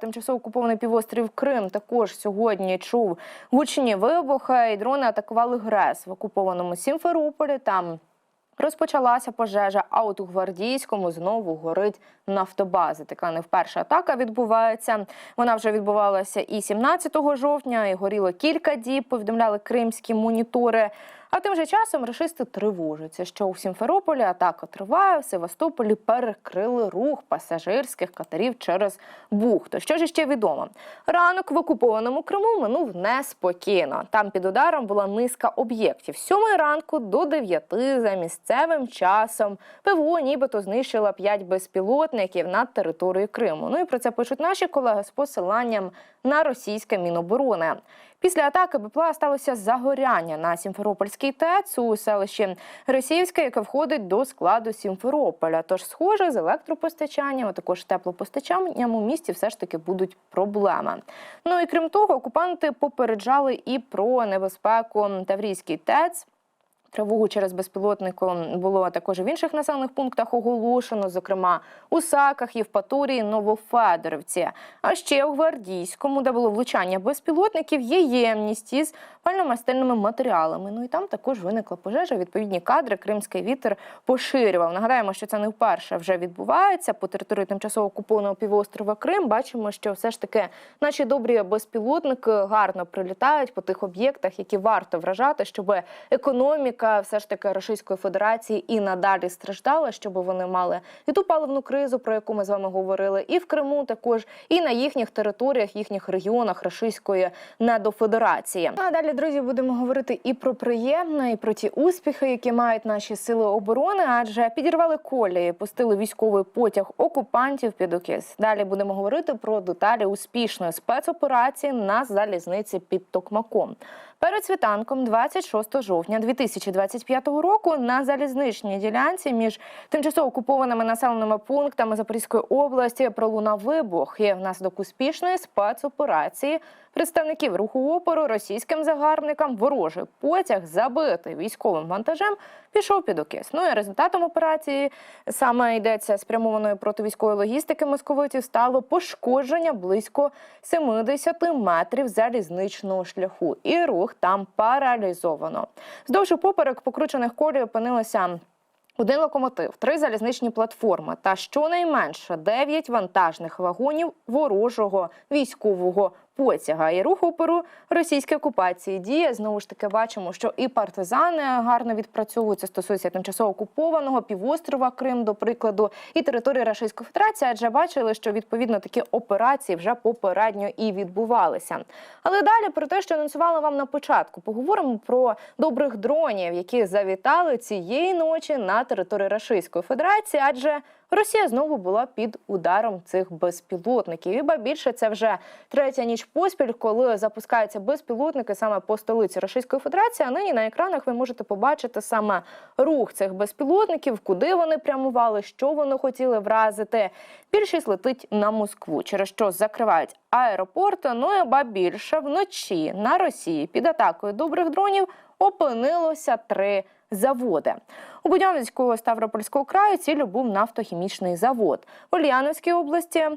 Тимчасово окупований півострів Крим також сьогодні чув гучні вибухи, і дрони атакували ГРЕС в окупованому Сімферополі. Там розпочалася пожежа, а от у Гвардійському знову горить нафтобаза. Така не вперше атака відбувається. Вона вже відбувалася і 17 жовтня, і горіло кілька діб. Повідомляли кримські монітори. А тим же часом рашисти тривожаться, що у Сімферополі атака триває, в Севастополі перекрили рух пасажирських катерів через бухту. Що ж ще відомо? Ранок в окупованому Криму минув неспокійно. Там під ударом була низка об'єктів. Сьомої ранку до дев'яти за місцевим часом ПВО нібито знищила п'ять безпілотників над територією Криму. Ну і про це пишуть наші колеги з посиланням на російське міноборони. Після атаки БПЛА сталося загоряння на Сімферопольській ТЕЦ у селищі Росіївське, яке входить до складу Сімферополя. Тож, схоже, з електропостачанням, а також теплопостачанням у місті все ж таки будуть проблеми. Ну і крім того, окупанти попереджали і про небезпеку Таврійський ТЕЦ. Тривогу через безпілотнику було також в інших населених пунктах оголошено, зокрема у Саках, Євпаторії, Новофедорівці. А ще у Гвардійському, де було влучання безпілотників, є ємність із пальномастильними матеріалами. Ну і там також виникла пожежа. Відповідні кадри Кримський вітер поширював. Нагадаємо, що це не вперше вже відбувається по території тимчасово окупованого півострова Крим. Бачимо, що все ж таки наші добрі безпілотники гарно прилітають по тих об'єктах, які варто вражати, щоб економіка все ж таки Російської Федерації і надалі страждала, щоб вони мали і ту паливну кризу, про яку ми з вами говорили, і в Криму також, і на їхніх територіях, їхніх регіонах Російської недофедерації. Ну, А далі, друзі, будемо говорити і про приємне, і про ті успіхи, які мають наші сили оборони, адже підірвали колії, пустили військовий потяг окупантів під Окіс. Далі будемо говорити про деталі успішної спецоперації на залізниці під Токмаком. Перед світанком, 26 жовтня 2025 року, на залізничній ділянці між тимчасово окупованими населеними пунктами Запорізької області пролунав вибух. І внаслідок успішної спецоперації представників руху опору російським загарбникам ворожий потяг, забитий військовим вантажем, пішов під окис. Ну і результатом операції саме йдеться спрямованої проти військової логістики московитів стало пошкодження близько 70 метрів залізничного шляху, і рух там паралізовано. Здовж поперек покручених колій опинилося. Один локомотив, три залізничні платформи та щонайменше дев'ять вантажних вагонів ворожого військового потяга. І рух опору російської окупації діє. Знову ж таки, бачимо, що і партизани гарно відпрацьовуються. Стосується тимчасово окупованого півострова Крим, до прикладу, і території Російської Федерації, адже бачили, що відповідно такі операції вже попередньо і відбувалися. Але далі про те, що анонсувала вам на початку, поговоримо про добрих дронів, які завітали цієї ночі на території Російської Федерації, адже Росія знову була під ударом цих безпілотників. І ба більше це вже третя ніч поспіль, коли запускаються безпілотники саме по столиці Російської Федерації. А нині на екранах ви можете побачити саме рух цих безпілотників, куди вони прямували, що вони хотіли вразити. Більшість летить на Москву, через що закривають аеропорти. Ну і ба більше вночі на Росії під атакою добрих дронів опинилося три заводи. У Будьовницького Ставропольського краю цілю був нафтохімічний завод. У Ульяновській області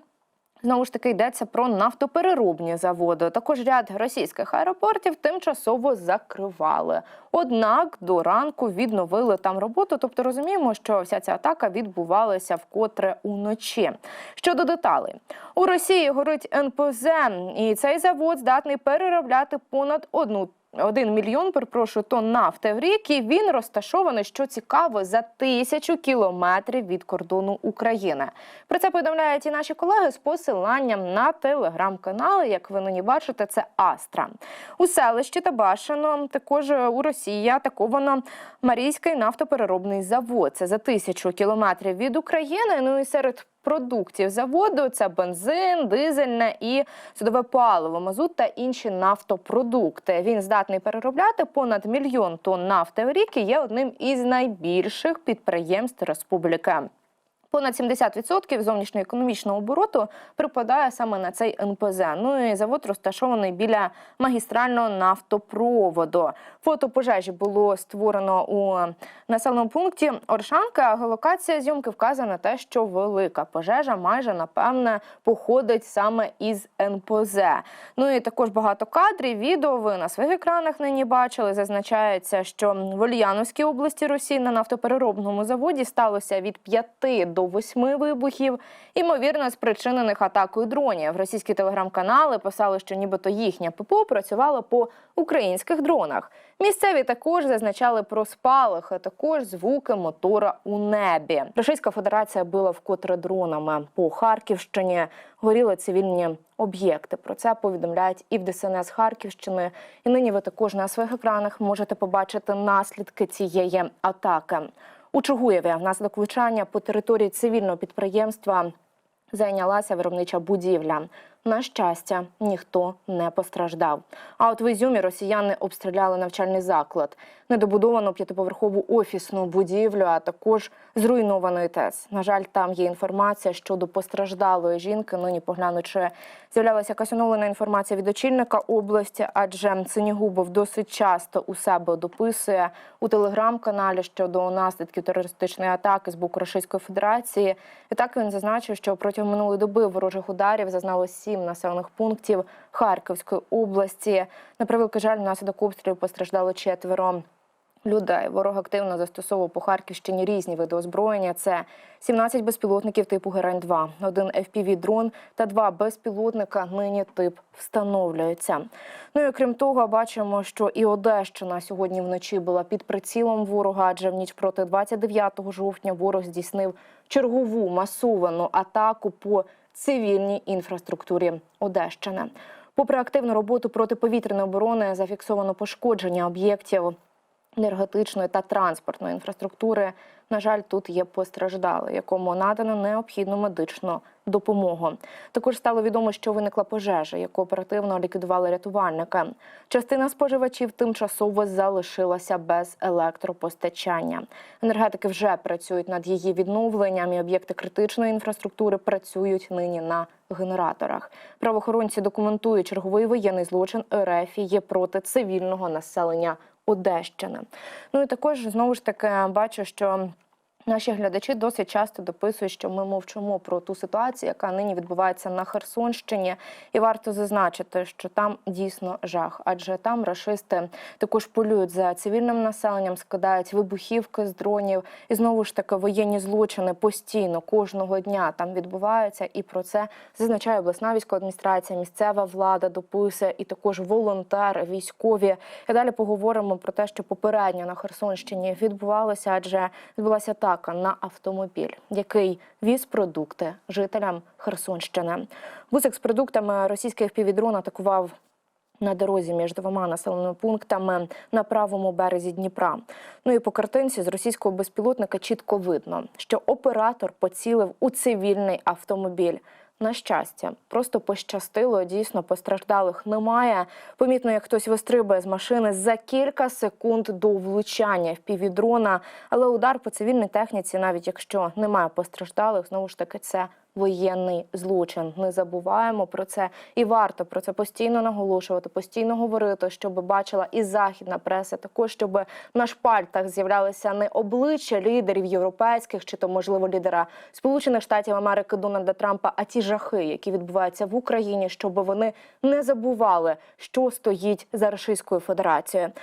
Знову ж таки йдеться про нафтопереробні заводи. Також ряд російських аеропортів тимчасово закривали. Однак до ранку відновили там роботу. Тобто розуміємо, що вся ця атака відбувалася вкотре уночі. Щодо деталей, у Росії горить НПЗ, і цей завод здатний переробляти понад одну 1 мільйон, перепрошую, тонн нафти в рік, і він розташований, що цікаво, за тисячу кілометрів від кордону України. Про це повідомляють і наші колеги з посиланням на телеграм-канали. Як ви нині бачите, це Астра. У селищі Табашино також у Росії атаковано Марійський нафтопереробний завод. Це за тисячу кілометрів від України. Ну і серед продуктів заводу це бензин, дизельне і судове паливо, мазут та інші нафтопродукти. Він здатний переробляти понад мільйон тонн нафти в рік і є одним із найбільших підприємств республіки. Понад 70% зовнішньоекономічного обороту припадає саме на цей НПЗ. Ну і завод розташований біля магістрального нафтопроводу. Фото пожежі було створено у населеному пункті Оршанка. Локація зйомки вказує на те, що велика пожежа майже напевне походить саме із НПЗ. Ну і також багато кадрів, відео ви на своїх екранах нині бачили. Зазначається, що в Ульяновській області Росії на нафтопереробному заводі сталося від 5 до 8 вибухів, ймовірно, спричинених атакою дронів. Російські телеграм-канали писали, що нібито їхня ППО працювала по українських дронах. Місцеві також зазначали про спалахи, також звуки мотора у небі. Російська Федерація била вкотре дронами по Харківщині. Горіли цивільні об'єкти. Про це повідомляють і в ДСНС Харківщини. І нині ви також на своїх екранах можете побачити наслідки цієї атаки. У Чугуєві внаслідок влучання по території цивільного підприємства зайнялася виробнича будівля. На щастя, ніхто не постраждав. А от в Ізюмі росіяни обстріляли навчальний заклад, недобудовану п'ятиповерхову офісну будівлю, а також зруйнований ТЕЦ. На жаль, там є інформація щодо постраждалої жінки. Нині поглянучи, з'являлася якась оновлена інформація від очільника області, адже Синігубов досить часто у себе дописує у телеграм-каналі щодо наслідків терористичної атаки з боку Російської Федерації. І так він зазначив, що протягом минулої доби ворожих ударів зазнало сім населених пунктів Харківської області. На превеликий жаль, внаслідок обстрілів постраждало четверо. Людей ворог активно застосовував по Харківщині різні види озброєння. Це 17 безпілотників типу Герань-2, один FPV-дрон та два безпілотника. Нині тип встановлюється. Ну і крім того, бачимо, що і Одещина сьогодні вночі була під прицілом ворога, адже в ніч проти 29 жовтня ворог здійснив чергову масовану атаку по цивільній інфраструктурі Одещини. Попри активну роботу протиповітряної оборони, зафіксовано пошкодження об'єктів енергетичної та транспортної інфраструктури. На жаль, тут є постраждали, якому надано необхідну медичну допомогу. Також стало відомо, що виникла пожежа, яку оперативно ліквідували рятувальники. Частина споживачів тимчасово залишилася без електропостачання. Енергетики вже працюють над її відновленням, і об'єкти критичної інфраструктури працюють нині на генераторах. Правоохоронці документують черговий воєнний злочин РФ є проти цивільного населення Одещини. Ну і також знову ж таки бачу, що. Наші глядачі досить часто дописують, що ми мовчимо про ту ситуацію, яка нині відбувається на Херсонщині, і варто зазначити, що там дійсно жах, адже там рашисти також полюють за цивільним населенням, складають вибухівки з дронів, і знову ж таки воєнні злочини постійно кожного дня там відбуваються. І про це зазначає обласна військова адміністрація, місцева влада дописує, і також волонтер, військові. І далі поговоримо про те, що попередньо на Херсонщині відбувалося, адже відбулася та атака на автомобіль, який віз продукти жителям Херсонщини. Бусик з продуктами російський впівдрон атакував. На дорозі між двома населеними пунктами на правому березі Дніпра. Ну і по картинці з російського безпілотника чітко видно, що оператор поцілив у цивільний автомобіль. На щастя, просто пощастило. Дійсно, постраждалих немає. Помітно, як хтось вистрибує з машини за кілька секунд до влучання в півдрона. Але удар по цивільній техніці, навіть якщо немає постраждалих, знову ж таки це воєнний злочин. Не забуваємо про це і варто про це постійно наголошувати, постійно говорити, щоб бачила і західна преса, також щоб на шпальтах з'являлися не обличчя лідерів європейських, чи то можливо лідера Сполучених Штатів Америки Дональда Трампа, а ті жахи, які відбуваються в Україні, щоб вони не забували, що стоїть за Російською Федерацією.